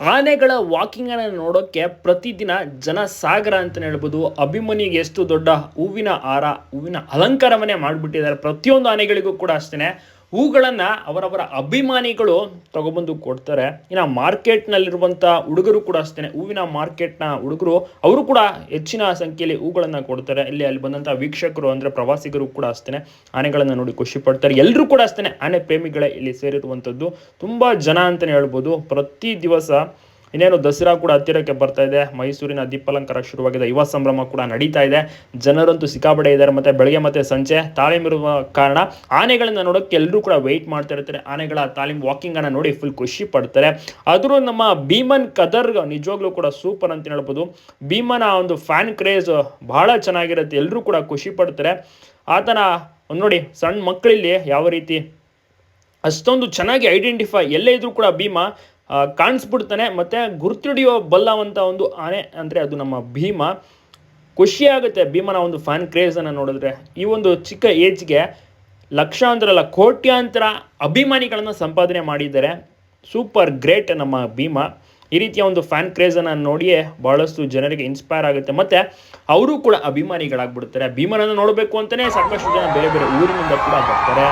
ಆನೆಗಳ ವಾಕಿಂಗ್ ಅನ್ನ ನೋಡೋಕೆ ಪ್ರತಿದಿನ ಜನ ಸಾಗರ ಅಂತಲೇ ಹೇಳ್ಬೋದು. ಅಭಿಮನಿಗೆ ಎಷ್ಟು ದೊಡ್ಡ ಹೂವಿನ ಹಾರ, ಹೂವಿನ ಅಲಂಕಾರವನ್ನೇ ಮಾಡಿಬಿಟ್ಟಿದ್ದಾರೆ. ಪ್ರತಿಯೊಂದು ಆನೆಗಳಿಗೂ ಕೂಡ ಅಷ್ಟೇ ಹೂಗಳನ್ನು ಅವರವರ ಅಭಿಮಾನಿಗಳು ತಗೊಬಂದು ಕೊಡ್ತಾರೆ. ಇನ್ನು ಮಾರ್ಕೆಟ್ನಲ್ಲಿರುವಂಥ ಹುಡುಗರು ಕೂಡ ಅಷ್ಟೇ, ಹೂವಿನ ಮಾರ್ಕೆಟ್ನ ಹುಡುಗರು, ಅವರು ಕೂಡ ಹೆಚ್ಚಿನ ಸಂಖ್ಯೆಯಲ್ಲಿ ಹೂಗಳನ್ನು ಕೊಡ್ತಾರೆ. ಇಲ್ಲಿ ಅಲ್ಲಿ ಬಂದಂಥ ವೀಕ್ಷಕರು ಅಂದರೆ ಪ್ರವಾಸಿಗರು ಕೂಡ ಅಷ್ಟೇ, ಆನೆಗಳನ್ನು ನೋಡಿ ಖುಷಿ ಪಡ್ತಾರೆ. ಎಲ್ಲರೂ ಕೂಡ ಅಷ್ಟೇ, ಆನೆ ಪ್ರೇಮಿಗಳೇ ಇಲ್ಲಿ ಸೇರಿರುವಂಥದ್ದು ತುಂಬ ಜನ ಅಂತಲೇ ಹೇಳ್ಬೋದು. ಪ್ರತಿ ದಿವಸ ಇನ್ನೇನು ದಸರಾ ಕೂಡ ಹತ್ತಿರಕ್ಕೆ ಬರ್ತಾ ಇದೆ. ಮೈಸೂರಿನ ದೀಪಾಲಂಕಾರ ಶುರುವಾಗಿದೆ. ಯುವ ಸಂಭ್ರಮ ಕೂಡ ನಡೀತಾ ಇದೆ. ಜನರಂತೂ ಸಿಕ್ಕಾಪಡೆ ಇದ್ದಾರೆ. ಮತ್ತೆ ಬೆಳಗ್ಗೆ ಮತ್ತೆ ಸಂಜೆ ತಾಲೀಮ್ ಇರುವ ಕಾರಣ ಆನೆಗಳನ್ನ ನೋಡೋಕೆ ಎಲ್ಲರೂ ಕೂಡ ವೆಯ್ಟ್ ಮಾಡ್ತಾ ಇರ್ತಾರೆ. ಆನೆಗಳ ತಾಲೀಮ್ ವಾಕಿಂಗ್ ಅನ್ನ ನೋಡಿ ಫುಲ್ ಖುಷಿ ಪಡ್ತಾರೆ. ಆದರೂ ನಮ್ಮ ಭೀಮನ್ ಕದರ್ ನಿಜವಾಗ್ಲೂ ಕೂಡ ಸೂಪರ್ ಅಂತ ಹೇಳ್ಬೋದು. ಭೀಮನ ಒಂದು ಫ್ಯಾನ್ ಕ್ರೇಜ್ ಬಹಳ ಚೆನ್ನಾಗಿರುತ್ತೆ. ಎಲ್ಲರೂ ಕೂಡ ಖುಷಿ ಪಡ್ತಾರೆ. ಆತನ ನೋಡಿ ಸಣ್ಣ ಮಕ್ಕಳಲ್ಲಿ ಯಾವ ರೀತಿ ಅಷ್ಟೊಂದು ಚೆನ್ನಾಗಿ ಐಡೆಂಟಿಫೈ ಎಲ್ಲೇ ಇದ್ರೂ ಕೂಡ ಭೀಮ ಕಾಣಿಸ್ಬಿಡ್ತಾನೆ. ಮತ್ತು ಗುರುತಿಡಿಯೋ ಬಲ್ಲವಂಥ ಒಂದು ಆನೆ ಅಂದರೆ ಅದು ನಮ್ಮ ಭೀಮ. ಖುಷಿಯಾಗುತ್ತೆ ಭೀಮನ ಒಂದು ಫ್ಯಾನ್ ಕ್ರೇಜನ್ನು ನೋಡಿದ್ರೆ. ಈ ಒಂದು ಚಿಕ್ಕ ಏಜ್ಗೆ ಲಕ್ಷಾಂತರ ಅಲ್ಲ ಕೋಟ್ಯಾಂತರ ಅಭಿಮಾನಿಗಳನ್ನು ಸಂಪಾದನೆ ಮಾಡಿದ್ದಾರೆ. ಸೂಪರ್ ಗ್ರೇಟ್ ನಮ್ಮ ಭೀಮ. ಈ ರೀತಿಯ ಒಂದು ಫ್ಯಾನ್ ಕ್ರೇಜನ್ನು ನೋಡಿಯೇ ಬಹಳಷ್ಟು ಜನರಿಗೆ ಇನ್ಸ್ಪೈರ್ ಆಗುತ್ತೆ. ಮತ್ತು ಅವರು ಕೂಡ ಅಭಿಮಾನಿಗಳಾಗ್ಬಿಡ್ತಾರೆ. ಭೀಮನನ್ನು ನೋಡಬೇಕು ಅಂತಲೇ ಸಾಕಷ್ಟು ಜನ ಬೇರೆ ಬೇರೆ ಊರಿನಿಂದ ಕೂಡ ಬರ್ತಾರೆ.